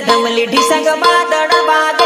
ಡಮಲಿ ಡಿಸಂಗ ಮಾತಾಡಬಾಗ